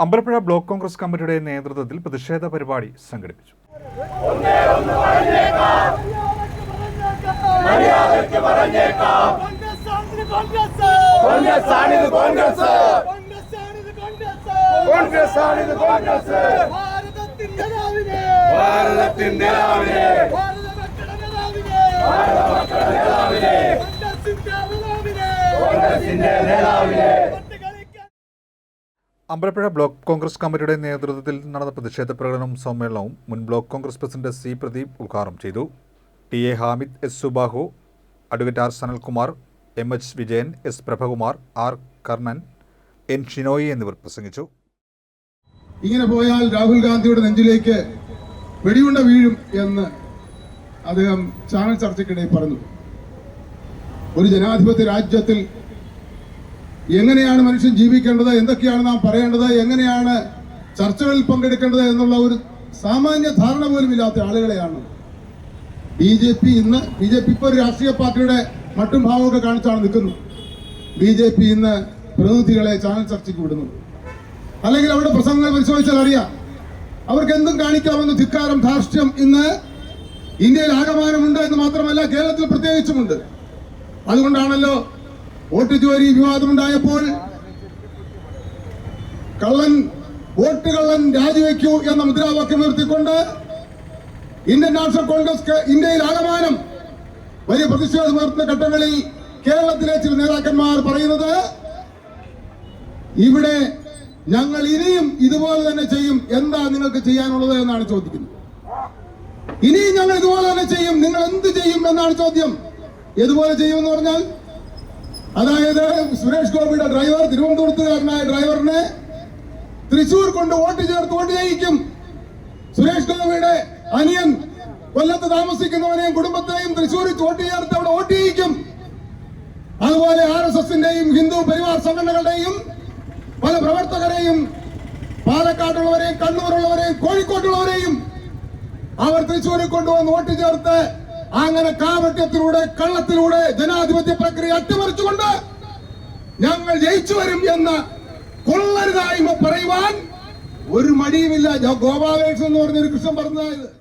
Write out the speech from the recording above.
Ambalappuzha block Congress കമ്മിറ്റിയുടെ നേതൃത്വത്തിൽ പ്രതിഷേധ പരിപാടി സംഘടിപ്പിച്ചു. ഭാരതത്തിന്റെ നേതാവിനെ കോൺഗ്രസിന്റെ നേതാവിനെ. അമ്പലപ്പുഴ ബ്ലോക്ക് കോൺഗ്രസ് കമ്മിറ്റിയുടെ നേതൃത്വത്തിൽ നടന്ന പ്രതിഷേധ പ്രകടനവും സമ്മേളനവും മുൻ block Congress president C Pradeep ഉദ്ഘാടനം ചെയ്തു. T A Hamid S Subahu advocate R Sanalkumar M H Vijayan S Prabhakumar R Karnan N Shinoy എന്നിവർ പ്രസംഗിച്ചു. ഇങ്ങനെ പോയാൽ രാഹുൽ ഗാന്ധിയുടെ നെഞ്ചിലേക്ക് വെടിയുണ്ട വീഴും എന്ന് അദ്ദേഹം ചാനൽ ചർച്ചയ്ക്കിടയിൽ പറഞ്ഞു. ഒരു ജനാധിപത്യ രാജ്യത്തിൽ എങ്ങനെയാണ് മനുഷ്യൻ ജീവിക്കേണ്ടത്? എന്തൊക്കെയാണ് നാം പറയേണ്ടത്? എങ്ങനെയാണ് ചർച്ചകളിൽ പങ്കെടുക്കേണ്ടത് എന്നുള്ള ഒരു സാമാന്യ ധാരണ പോലും ഇല്ലാത്ത ആളുകളെയാണ് ബി ജെ പി ഇന്ന്. ബി ജെ പി ഇപ്പോൾ ഒരു രാഷ്ട്രീയ പാർട്ടിയുടെ മറ്റും ഭാവമൊക്കെ കാണിച്ചാണ് നിൽക്കുന്നത്. ബി ജെ പി ഇന്ന് പ്രതിനിധികളെ ചാനൽ ചർച്ചയ്ക്ക് വിടുന്നു. അല്ലെങ്കിൽ അവരുടെ പ്രസംഗങ്ങൾ പരിശോധിച്ചാൽ അറിയാം. അവർക്ക് എന്തും കാണിക്കാമെന്ന് ധിക്കാരം ധാർഷ്ട്യം ഇന്ന് ഇന്ത്യയിൽ ആകമാനമുണ്ട് എന്ന് മാത്രമല്ല കേരളത്തിൽ പ്രത്യേകിച്ചുമുണ്ട്. അതുകൊണ്ടാണല്ലോ വോട്ട് ചോരി വിവാദമുണ്ടായപ്പോൾ കള്ളൻ വോട്ട് കള്ളൻ രാജിവെക്കൂ എന്ന മുദ്രാവാക്യം ഉയർത്തിക്കൊണ്ട് ഇന്ത്യൻ നാഷണൽ കോൺഗ്രസ് ഇന്ത്യയിൽ ആകമാനം വലിയ പ്രതിഷേധം ഉയർത്തുന്ന ഘട്ടങ്ങളിൽ കേരളത്തിലെ ചില നേതാക്കന്മാർ പറയുന്നത് ഇവിടെ ഞങ്ങൾ ഇനിയും ഇതുപോലെ തന്നെ ചെയ്യും എന്താ നിങ്ങൾക്ക് ചെയ്യാനുള്ളത് എന്നാണ് ചോദിക്കുന്നത്. ഇനിയും ഞങ്ങൾ ഇതുപോലെ തന്നെ ചെയ്യും നിങ്ങൾ എന്ത് ചെയ്യും എന്നാണ് ചോദ്യം. ഇതുപോലെ ചെയ്യുമെന്ന് പറഞ്ഞാൽ അതായത് സുരേഷ് ഗോപിയുടെ ഡ്രൈവർ തിരുവനന്തപുരത്തുകാരനായ ഡ്രൈവറിനെ തൃശൂർ കൊണ്ട് വോട്ട് ചേർത്ത് വോട്ട് ചെയ്യിക്കും. സുരേഷ് ഗോപിയുടെ അനിയൻ കൊല്ലത്ത് താമസിക്കുന്നവനെയും കുടുംബത്തെയും തൃശൂരിൽ വോട്ട് ചേർത്ത് അവിടെ വോട്ട് ചെയ്യിക്കും. അതുപോലെ ആർ എസ് എസിന്റെയും ഹിന്ദു പരിവാർ സംഘടനകളുടെയും പല പ്രവർത്തകരെയും പാലക്കാട്ടുള്ളവരെയും കണ്ണൂരുള്ളവരെയും കോഴിക്കോട്ടുള്ളവരെയും അവർ തൃശ്ശൂരിൽ കൊണ്ടുവന്ന് വോട്ട് ചേർത്ത് അങ്ങനെ കാപട്യത്തിലൂടെ കള്ളത്തിലൂടെ ജനാധിപത്യ പ്രക്രിയ അട്ടിമറിച്ചുകൊണ്ട് ഞങ്ങൾ ജയിച്ചു വരും എന്ന് കൊള്ളരുതായ്മ പറയുവാൻ ഒരു മടിയുമില്ല. ഗോപാലകൃഷ്ണൻ എന്ന് പറഞ്ഞൊരു കൃഷ്ണൻ പറഞ്ഞതായത്.